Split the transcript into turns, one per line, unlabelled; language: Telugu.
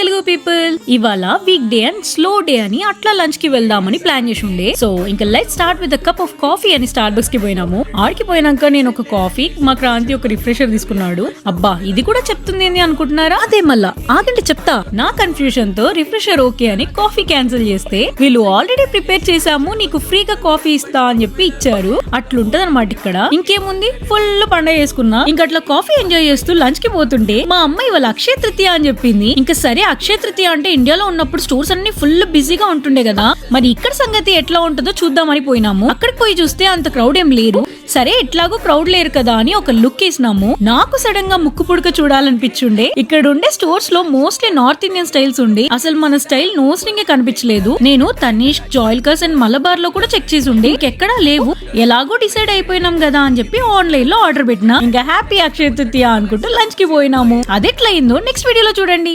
తెలుగు పీపుల్. ఇవాళ week day and slow day అని అట్లా లంచ్కి వెళ్దామని ప్లాన్ చేసి ఉండే. సో ఇంకా light start with cup of coffee అని స్టార్ బక్స్కి పోయినాము. ఆడికి పోయినాక నేను ఒక కాఫీ మా క్రాంతి ఒక రిఫ్రెషర్ తీసుకున్నాడు. అబ్బా ఇది కూడా చెప్తుంది ఏంది అనుకుంటున్నారా? అదే మళ్ళా ఆగండి చెప్తా. నా కన్ఫ్యూజన్తో రిఫ్రెషర్ ఓకే అని కాఫీ క్యాన్సిల్ చేస్తే వీళ్ళు ఆల్రెడీ ప్రిపేర్ చేసాము నీకు ఫ్రీగా కాఫీ ఇస్తా అని చెప్పి ఇచ్చారు. అట్లుంటది అనమాట ఇక్కడ. ఇంకేముంది? ఫుల్ పండగ చేసుకున్నా. ఇంకా అట్లా కాఫీ ఎంజాయ్ చేస్తూ లంచ్కి పోతుంటే మా అమ్మ ఇవాళ అక్షయ తృతీయ అని చెప్పింది. ఇంకా సరే అక్షయ తృతీయ అంటే ఇండియాలో ఉన్నప్పుడు స్టోర్స్ అన్ని ఫుల్ బిజీగా ఉంటుండే కదా. మరి ఇక్కడ సంగతి ఎట్లా ఉంటుందో చూద్దామని పోయినాము. అక్కడికి పోయి చూస్తే అంత క్రౌడ్ ఏం లేరు. సరే ఎట్లాగో క్రౌడ్ లేరు కదా అని ఒక లుక్ వేసినాము. నాకు సడన్గా ముక్కు పుడక చూడాలనిపించుండే. ఇక్కడ ఉండే స్టోర్స్లో మోస్ట్లీ నార్త్ ఇండియన్ స్టైల్స్ ఉండి. అసలు మన స్టైల్ నోస్ కనిపించలేదు. నేను తనీష్ జాయిల్కర్స్ అండ్ మలబార్లో కూడా చెక్ చేసి ఉండే ఎక్కడా లేవు. ఎలాగో డిసైడ్ అయిపోయినాం కదా అని చెప్పి ఆన్లైన్లో ఆర్డర్ పెట్టినా. ఇంకా హ్యాపీ అక్షయ తృతీయ అనుకుంటూ లంచ్కి పోయినాము. అదెట్లయిందో నెక్స్ట్ వీడియోలో చూడండి.